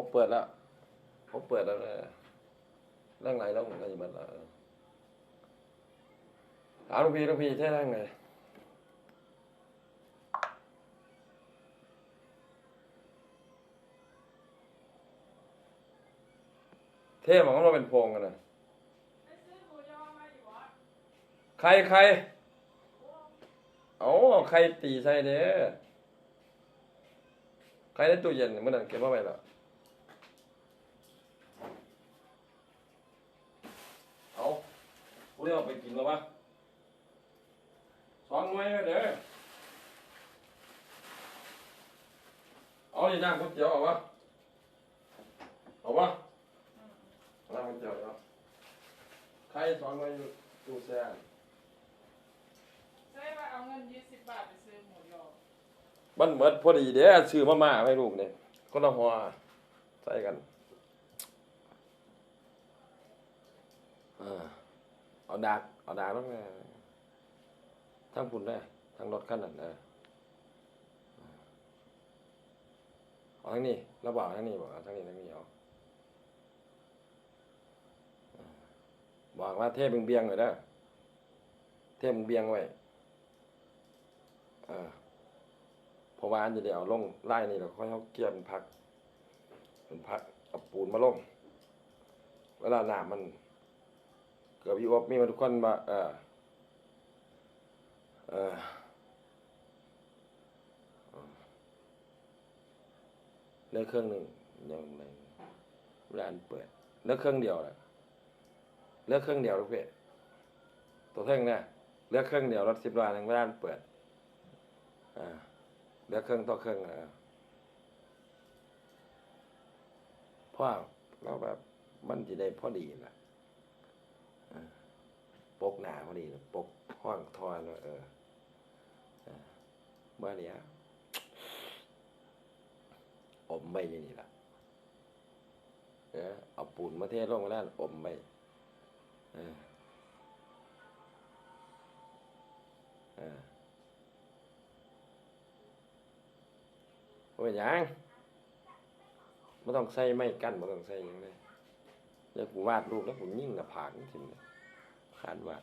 ผมเปิดแล้ว ผมเปิดแล้วนะเรื่องไหนต้องอะไรมันละถามหลุงพี่หลุงพี่เท่นั่งไงเท่มันก็มาเป็นโพงกันนะใครใครเอาใครตีใส่เด้อใครในตู้เย็นเมื่อนั้นเก็บมาไว้แล้วเอา กูได้เอาไปกินแล้ววะสองหน่วยก็เด้อเอาดิน้ำก๋วยเตี๋ยวเอาวะเอาวะน้ำก๋วยเตี๋ยวเอาใครสองหน่วยอยู่ตู้แช่ใช่ว่าเอาเงินยี่สิบบาทไปซื้อหมูยอมันเหมือนพอดีเด้อซื้อมาม่าให้ลูกเนี่ยคนละหัวใส่กันเออ เอาดากเอาดากแล้วไงทั้งพุ่นได้ทั้งรถคันนั้นนะเอาทั้งนี้แล้วบอกทั้งนี้บอกเอาทั้งนี้ทั้งนี้เอาเออบอกว่าเทพเบียงๆหน่อยเด้เทพเบียงไว้เออพราะว่าอันจะได้เอาลงไล่นี่เราค่อยเขาเกี่ยมนพักมันพักเอาปูนมาลงเวลาหนามมัน กือบอยู่อบมีมาทุกคนมาเออเออเลือกเครื่องหนึ่งยังไงเวลาอันเปิดเลือกเครื่องเดียวแหละเลือกเครื่องเดียวทุกเพจตัวเท่งเนี่ยเลือกเครื่องเดียวรถสิบล้อหนึ่งเวลาอันเปิดอ่าเลือกเครื่องต่อเครื่องนะเพราะว่าเราแบบมันจะได้พอดีนะ ปกหนาพอดีปกห้องทอนเออเออเมื่อเนี้ยอมไม่ยังนี่ละเออเอาปูนมาเทลงมาแล้วอมไม่เออเออว่าหยังไม่ต้องใส่ไม้กั้นไม่ต้องใส่ยังเลยเดี๋ยวกูวาดรูปแล้วกูยิ่งหน้าผากนี่ทิมเลย ขานว่า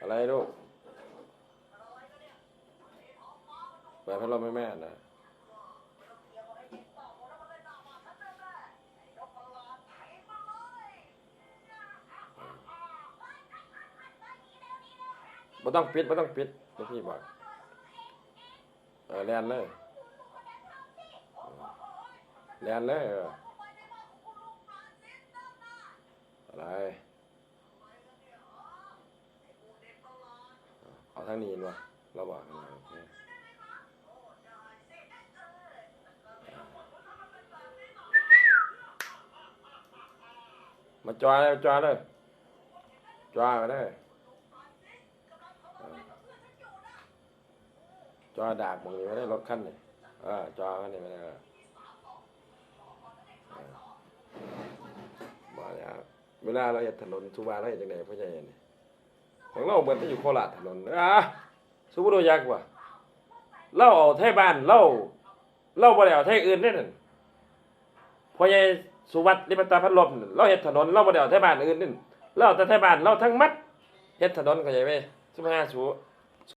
อะไรลูกเปิดพัดลมให้แม่นะไม่ต้องปิดไม่ต้องปิดพี่บอก เออแลนเลยแลนเลยเออ อะไรเอาทางนี้วะราบอกทางนี้โอเคมาจอยเลยจอยเลยจอยมาเลยเออจอดากมึงนี่ไม่ได้รถขั้นนี่เออจอขั้นนี่ไม่ได้ เวลาเราเห็นถนนสุวาเราเห็นจังไดพ่อใหญ่เนี่ของเราเหมือนที่อยู่โคราชถนนอะสุบุโรยักษ์ว่ะเล่าเอาไทยบ้านเล่าเล่าบ่ได้เอาไทยอื่นเด้นั่นพ่อใหญ่สุวัสดิ์ลิมตาพัดลมนั่นเราเห็ดถนนเล่าบ่ได้เอาไทยบ้านอื่นนั่นเล่าแต่ไทยบ้านเล่าทั้งมัดเห็ดถนนเข้าใจไหมสุภาสู